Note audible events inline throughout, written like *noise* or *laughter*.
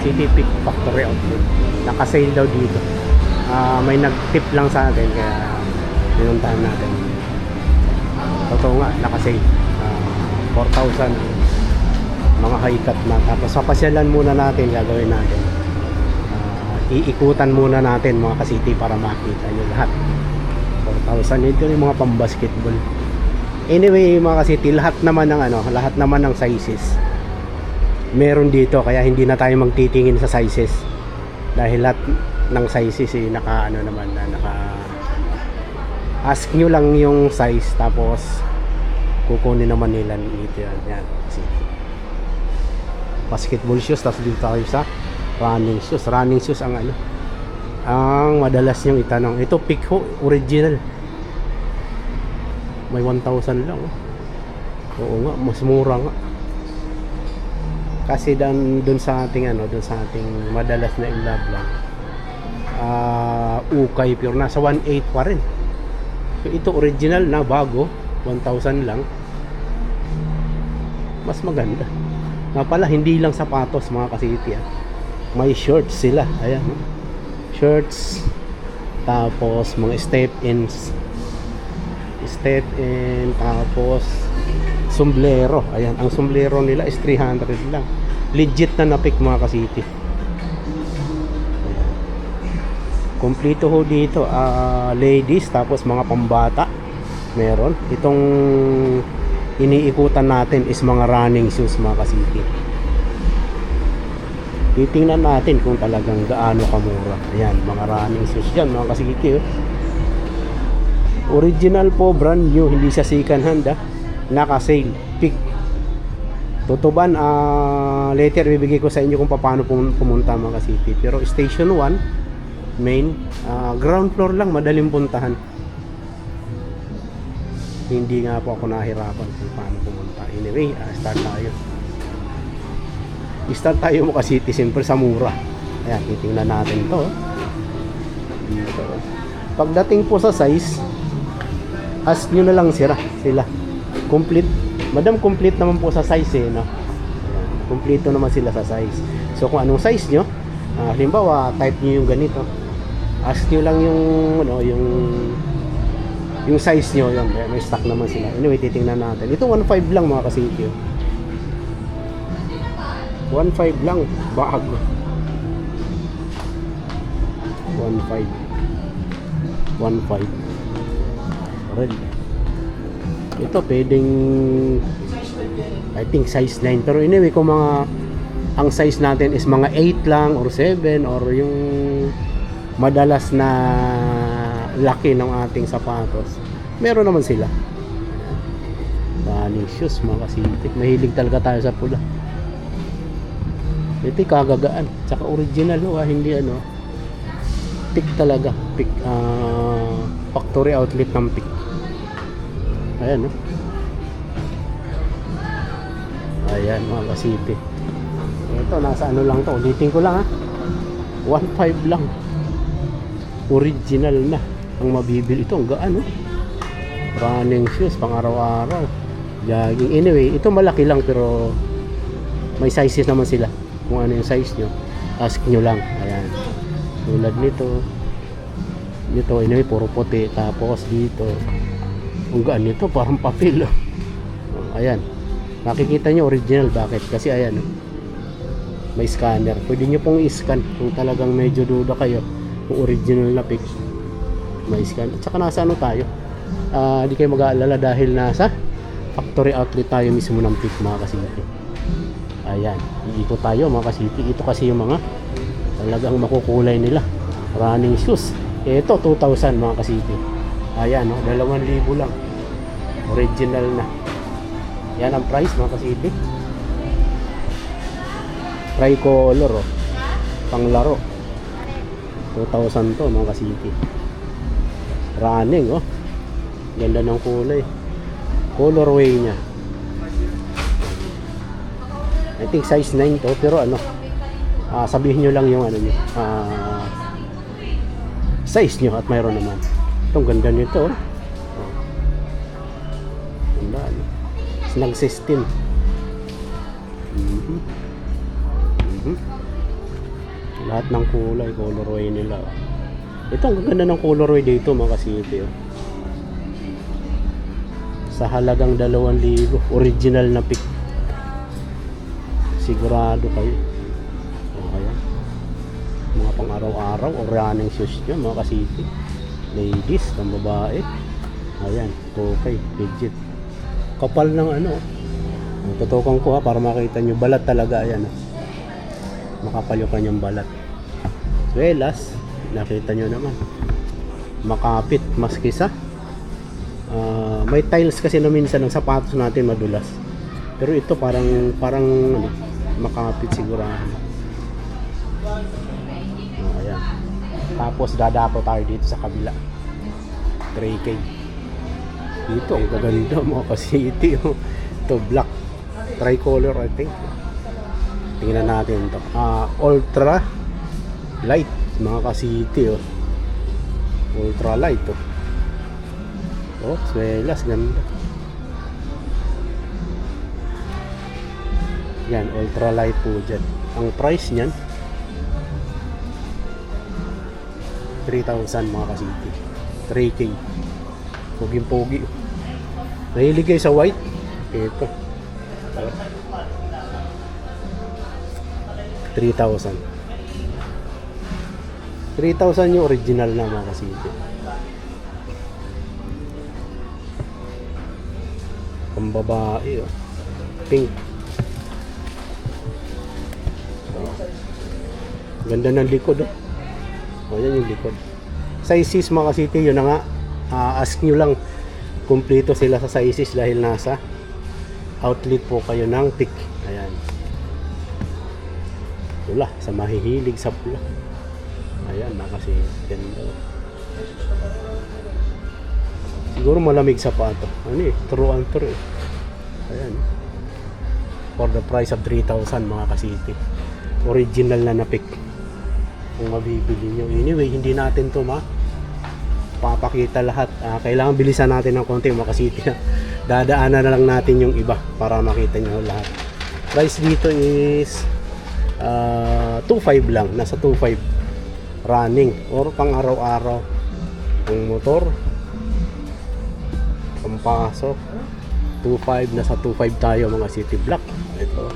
City Peak Factory Outlet. Naka-sale daw dito. Ah, may nag-tip lang sa atin kaya pinuntahan natin. Totoo nga, naka-sale. Ah, 4,000 mga high-cut na. Tapos papasyalan muna natin, gagawin natin. Ah, iikutan muna natin mga ka-city para makita nyo lahat. 4,000 ito yung mga pang-basketball. Anyway, mga ka-city, lahat naman ng ano, lahat naman ng sizes meron dito kaya hindi na tayo magtitingin sa sizes. Dahil lahat ng sizes eh, naka ano naman na naka ask nyo lang yung size tapos kukunin naman nila dito yan, yan. Basketball shoes tapos dito tayo sa running shoes. Running shoes ang ano ang madalas yung itanong. Ito pick ho original. May 1,000 lang oh. oo nga mas mura nga kasi dan doon sa ating ano doon sa ating madalas na in-love lang ah ukay pure. Nasa 1.8 pa rin. So, ito original na bago. 1,000 lang. Mas maganda. Nga pala hindi lang sapatos mga kasiti ah. may shorts sila. Ayan shorts. Tapos mga step ins step in tapos sombrero. Ayan ang sombrero nila is 300 lang legit na napik mga kasiti Kompleto ho dito ah, ladies tapos mga pambata meron. Itong iniikutan natin is mga running shoes mga kasiti titingnan natin kung talagang gaano kamura. Ayan mga running shoes dyan mga kasiti oh. original po brand new hindi siya second hand ah. naka sale tutuban ah later bibigay ko sa inyo kung paano pum- pumunta mga city pero station 1 main ah, ground floor lang madaling puntahan. Hindi nga po ako nahirapan kung paano pumunta. Anyway ah, start tayo. Start tayo mga city siyempre sa mura. Ayan titingnan natin to. Dito. Pagdating po sa size ask nyo na lang sila sila. Complete madam complete naman po sa size eh no? Kompleto naman sila sa size. So kung anong size nyo ah, halimbawa type nyo yung ganito. Ask nyo lang yung ano yung yung size nyo yun may, stock naman sila. Anyway titingnan natin. Ito 1.5 lang mga kasiti 1.5 lang bago. 1.5 1.5 red ito pwedeng I think size 9 pero anyway kung mga ang size natin is mga 8 lang or 7 or yung madalas na laki ng ating sapatos meron naman sila. Running shoes mga kasitik mahilig talaga tayo sa pula. Ito kagagaan. Tsaka original oh, ah, hindi ano? Pick talaga. Pick ah, factory outlet ng pick ayan oh. ayan mga kasitik ito nasa ano lang to? Ulitin ko lang ha? 1.5 lang. Original na ang mabibili ito ang gaan oh. running shoes pang araw-araw. Jogging. Anyway ito malaki lang pero may sizes naman sila. Kung ano yung size nyo ask nyo lang. Ayan. Tulad nito. Dito anyway puro puti. Tapos dito ang gaan nito parang papel oh. Ayan. Makikita nyo original bakit kasi ayan oh. may scanner. Pwede nyo pong i-scan kung talagang medyo duda kayo kung original na pic. May scan. At saka nasa ano tayo? Ah, di kayo mag-aalala dahil nasa factory outlet tayo mismo ng pic mga kasiti ayan. Iikot tayo mga kasiti ito kasi yung mga talagang makukulay nila. Running shoes. Ito 2,000 mga kasiti ayan no? 2,000 lang. Original na. Yan ang price mga kasiti tricolor oh. panglaro. 2,000 to mga kasiti running oh. Ganda ng kulay. Colorway niya. I think size 9 to pero ano ah, sabihin nyo lang yung ano nyo ah, size nyo at mayroon naman itong ganda nito oh. Oh. ganda ano snag system mhm mhm Lahat ng kulay, colorway nila. Ito, ang ganda ng colorway dito mga kasiti. Oh. Sa halagang 2,000, original na pick. Sigurado kayo. O kaya, mga pang araw-araw o running shoes nyo mga kasiti. Ladies, pang babae. Ayan, okay, legit. Kapal ng ano. Tutukan ko ha para makita nyo. Balat talaga, ayan. Makapal yung kanyang balat. Swelas, nakita nyo naman. Makapit, maski sa. Ah, may tiles kasi na minsan ng sapatos natin madulas. Pero ito parang parang ano, makapit sigurado. Tapos dadapo tayo dito sa kabila. 3K. Dito, ang gaganda mga *laughs* ka-city. oh. Ito, black. Tricolor, I think. Tingnan natin to. Ah, ultra light, mga ka-city. Oh. Ultra light, oh. Oh, swelas, ganda. Yan, ultra light po dyan. Ang price niyan, 3,000 mga ka-city. 3K. Poging-pogi. Nahilig kayo sa white? Ito. 3,000. 3,000 yung original na mga kasiti. Pang babae oh. Pink. Ganda ng likod oh. O yan yung likod. Sizes mga kasiti yun na nga. Ah, ask nyo lang kumpleto sila sa sizes dahil nasa outlet po kayo ng pick. Ayan. Pula, sa mahihilig sa pula. Ayan, na kasi ganda. Siguro malamig sa pato. Ano eh, true and true eh. Ayan. For the price of 3,000 mga kasiti. Original na na-pick. Kung mabibili nyo. Anyway, hindi natin to ma papakita lahat. Ah, kailangan bilisan natin ng konti mga kasiti. Dadaanan na lang natin yung iba para makita nyo lahat. Price dito is ah, 2.5 lang. Nasa 2.5 running or pang araw-araw. Ang motor pampasok 2.5 nasa 2.5 tayo mga city block. Ito.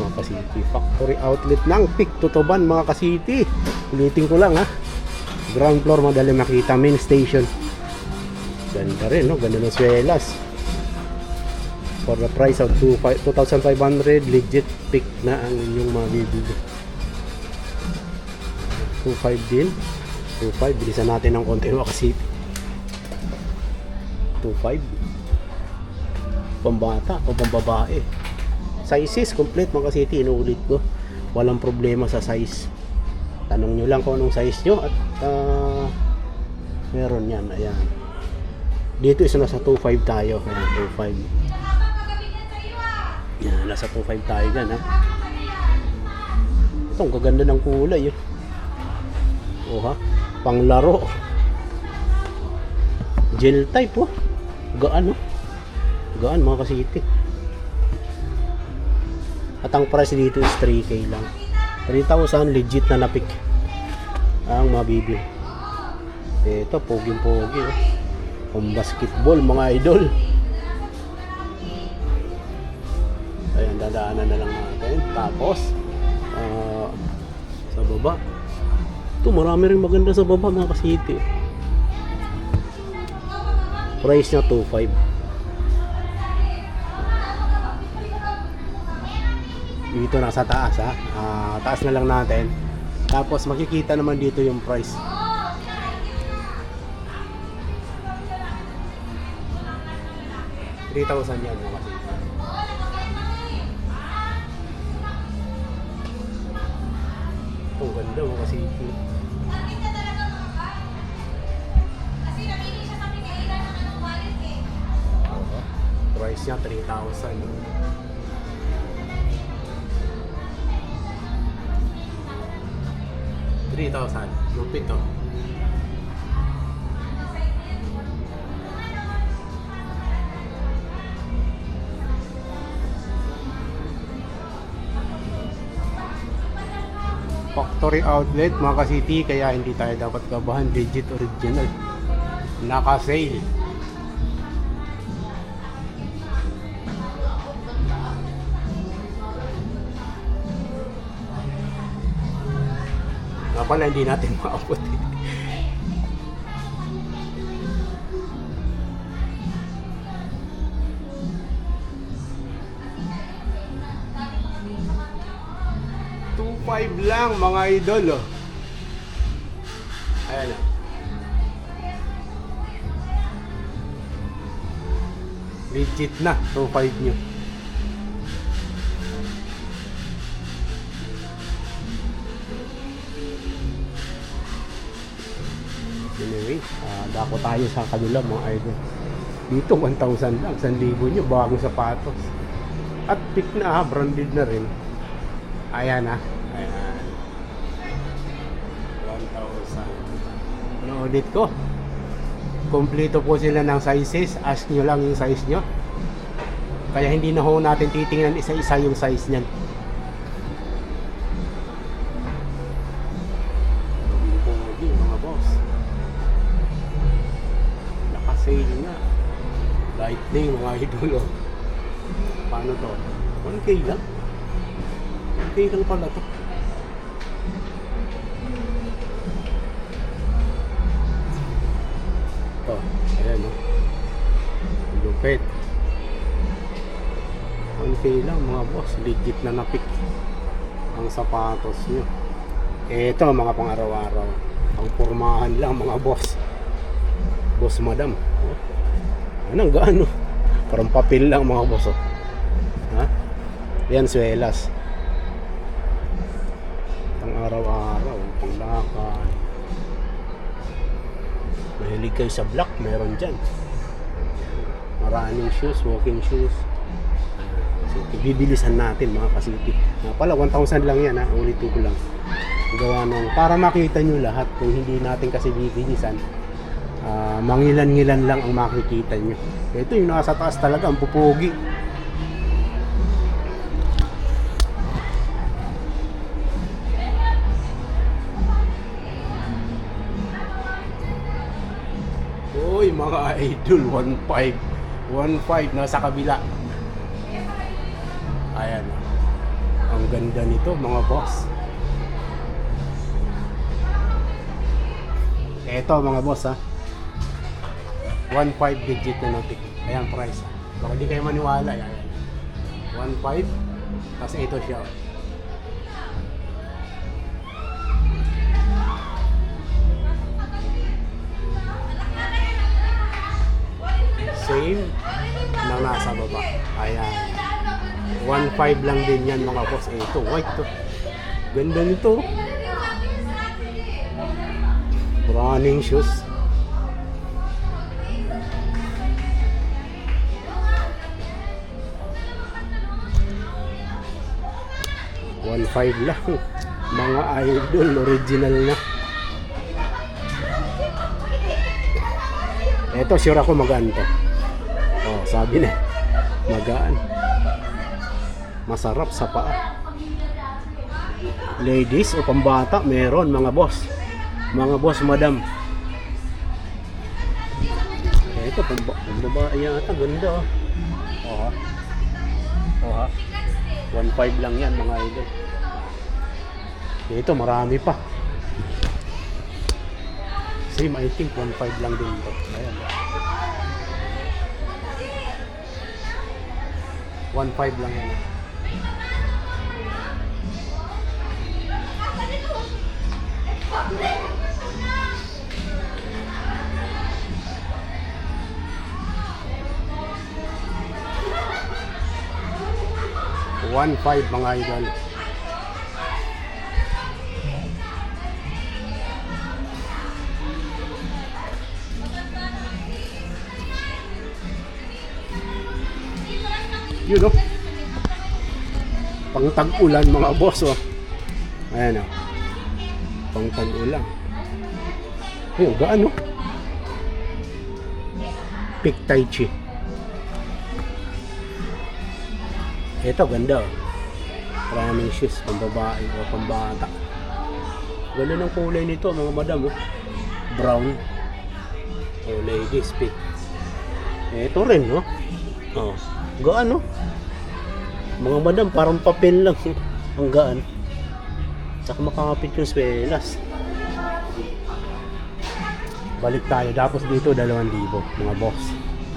Mga ka-city. Factory outlet ng Pick Tutuban mga ka-city. Ulitin ko lang ha. Ground floor madali makita. Main station. Ganda rin no. Ganda ng swelas. For the price of 2,500 legit pick na ang inyong mabibili. 2.5 din. 2.5. Bilisan natin ng konti mga ka-city. 2.5. Pambata o pambabae sizes complete mga city inuulit ko. Walang problema sa size. Tanong nyo lang kung anong size nyo at ah, meron yan ayan. Dito isa nasa 2.5 tayo ayan 2.5 yan nasa 2.5 tayo dyan ha. Ito ang gaganda ng kulay eh. oh ha panglaro. Gel type oh. Gaan oh gaan mga kasiti at ang price dito is 3k lang. 3,000 legit na napik ang mabibili. Ito, poging-pogi. Oh. Pang basketball, mga idol. Ayan, dadaanan na lang natin. Tapos, ah, sa baba. Ito, marami rin maganda sa baba, mga kasiti. Price niya 2.5. dito nasa taas ha Ah, taas na lang natin tapos makikita naman dito yung price Three thousand yan kasi. Ang ganda mga kasi. Price niya 3,000. 3,000. Lupit to. Factory outlet mga ka-city kaya hindi tayo dapat kabahan. Digit original. Naka-sale. Pala hindi natin maabot eh. Five lang mga idol oh. Ayan oh. Legit na, 2.5 nyo. Anyway, ah, dako tayo sa kanila mga idol. Dito 1,000 lang, 1,000 nyo, bagong sapatos. At pick na ha, branded na rin. Ayan ha. Ayan. 1,000. Naulit ko. Kompleto po sila ng sizes. Ask nyo lang yung size nyo. Kaya hindi na ho natin titingnan isa-isa yung size niyan. Idol. oh. Paano to? 1K lang? 1K lang pala to. Ito, ayan o. Lupit. 1K lang mga boss. Legit na napik ang sapatos nyo. Ito mga pang araw-araw. Ang pormahan lang mga boss. Boss madam. Oh. Anong gaano? Parang papel lang mga boss. Oh. Ha? Yan, swelas. Pang araw-araw, pang lakad. Mahilig kayo sa black, meron dyan. Maraming shoes, walking shoes. So, bibilisan natin mga kasiti. Nga pala, 1,000 lang yan ha, ulitin ko lang. Gawa nung, para makita nyo lahat, kung hindi natin kasi bibilisan, ah, mangilan-ngilan lang ang makikita nyo. Ito yung nasa taas talaga, ang pupugi. Uy, mga idol, 1.5. 1.5 nasa kabila. Ayan. Ang ganda nito, mga boss. Eto, mga boss, ha. 1.5 digit na notik. Ayan, price. Baka di kayo maniwala. Ayan. 1.5. Tapos ito siya. Same na nasa baba. Ayan. 1.5 lang din yan mga boss. Eh, ito, white to. Ganda nito. Running shoes. One five lang. Mga idol, original na. Eto, sure ako magaan to. Oh, sabi na. Magaan. Masarap sa paa. Ladies o pambata, meron mga boss. Mga boss, madam. Ito, pamba pambabae yata. Ganda oh. Oh ha. Oh ha. 1.5 lang yan mga idol. Ito, marami pa. Same, I think 1.5 lang din ito. Ayan. 1.5 lang yan. One five mga idol. Yun oh. Pang tag-ulan mga boss oh. Ayan oh. Pang tag-ulan. Ayun, gaan oh. Pick Tai Chi. Ito, ganda. oh. Maraming shoes, pang babae o pang bata. Ganda ng kulay nito mga madam. Oh. Brown. Oh, ladies pick. Ito rin, no? Oh. Gaan, no? Mga madam, parang papel lang. Ang gaan. Saka makakapit yung swelas. Balik tayo. Tapos dito, 2,000 mga boss.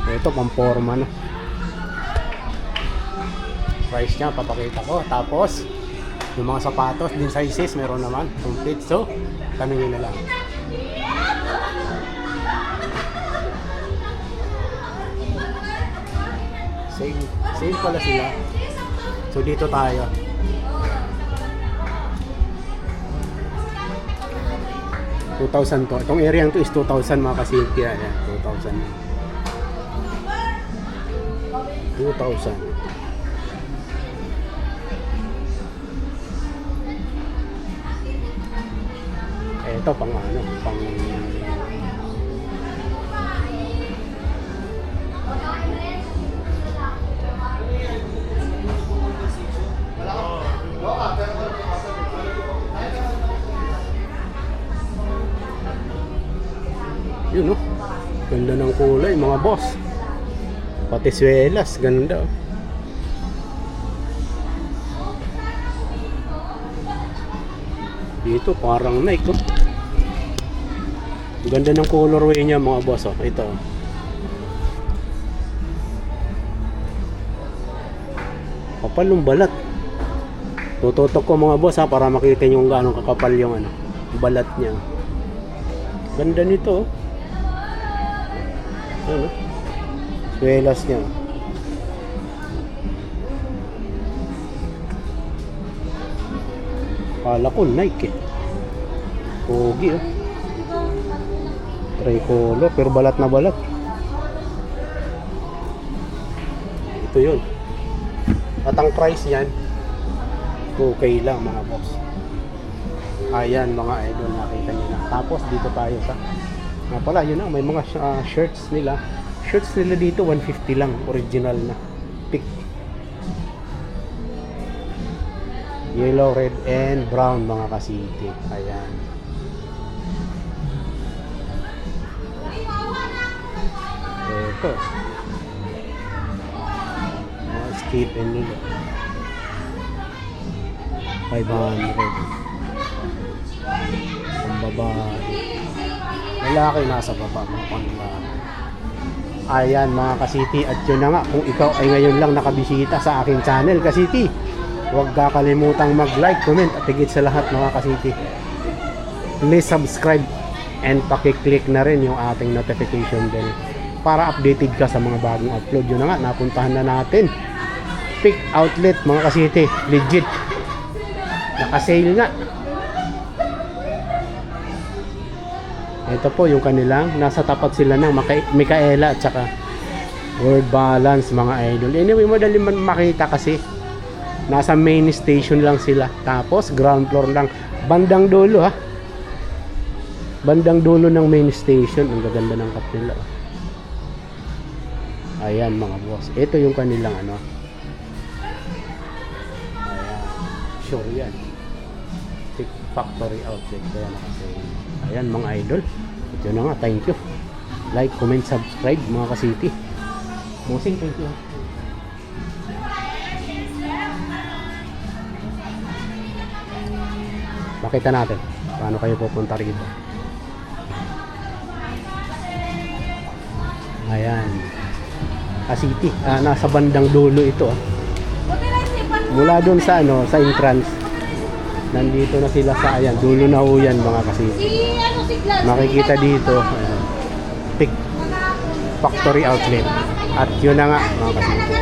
Ito, pamporma, no? Price niya, papakita ko. Tapos, yung mga sapatos, din sizes, meron naman. Complete. So, tanongin na lang. Same, same pala sila. So, dito tayo. $2,000 to. Itong area to is 2,000 mga kasilpi. Ayan, 2,000. 2,000. Eh, ito pang ano, pang Yun oh. Ganda ng kulay mga boss. Pati swelas, ganda oh. Dito parang Nike oh. Ganda ng colorway niya mga boss oh. Ito. oh. Kapal ng balat. Tututok ko mga boss ha para makita niyo kung gaano kakapal yung ano, balat niya. Ganda nito. oh. Ano? Swelas niya. Kala ko Nike. Pogi oh. Tricolor pero balat na balat. Ito yun. At ang price niyan, okay lang mga boss. Ayan mga idol, nakita niyo na. Tapos dito tayo sa nga pala, yun na, may mga ah, shirts nila. Shirts nila dito, 150 lang, original na. Pick. Yellow, red, and brown mga kasiti. Ayan. Ito. Mga skip and nila. 500. Ang babae. Lalaki nasa baba mga kanila. Ayan mga kasiti at yun na nga kung ikaw ay ngayon lang nakabisita sa aking channel kasiti huwag kakalimutang mag-like, comment at higit sa lahat mga kasiti please subscribe and pakiclick na rin yung ating notification bell para updated ka sa mga bagong upload. Yun na nga napuntahan na natin. Pick outlet mga kasiti legit. Naka-sale nga Ito po yung kanilang nasa tapat sila ng Mikaela at saka Word Balance mga idol. Anyway, madali man makita kasi nasa main station lang sila. Tapos ground floor lang. Bandang dulo ha. Bandang dulo ng main station. Ang gaganda ng cut nila. oh. Ayan mga boss. Ito yung kanilang ano. Ayan. Sure yan. Factory Outlet. Kaya nakasale. Ayan mga idol. Ito na nga. Thank you. Like, comment, subscribe mga kasiti. Musing, thank you. Makita natin paano kayo pupunta rito. Ayan. Kasiti. Ah, nasa bandang dulo ito. ah. Mula doon sa ano, sa entrance. Nandito na sila sa ayan, dulo na ho yan mga kasiti. Si ano si Gladys. Makikita dito, ayan, Pick Factory Outlet. At yun na nga mga kasiti.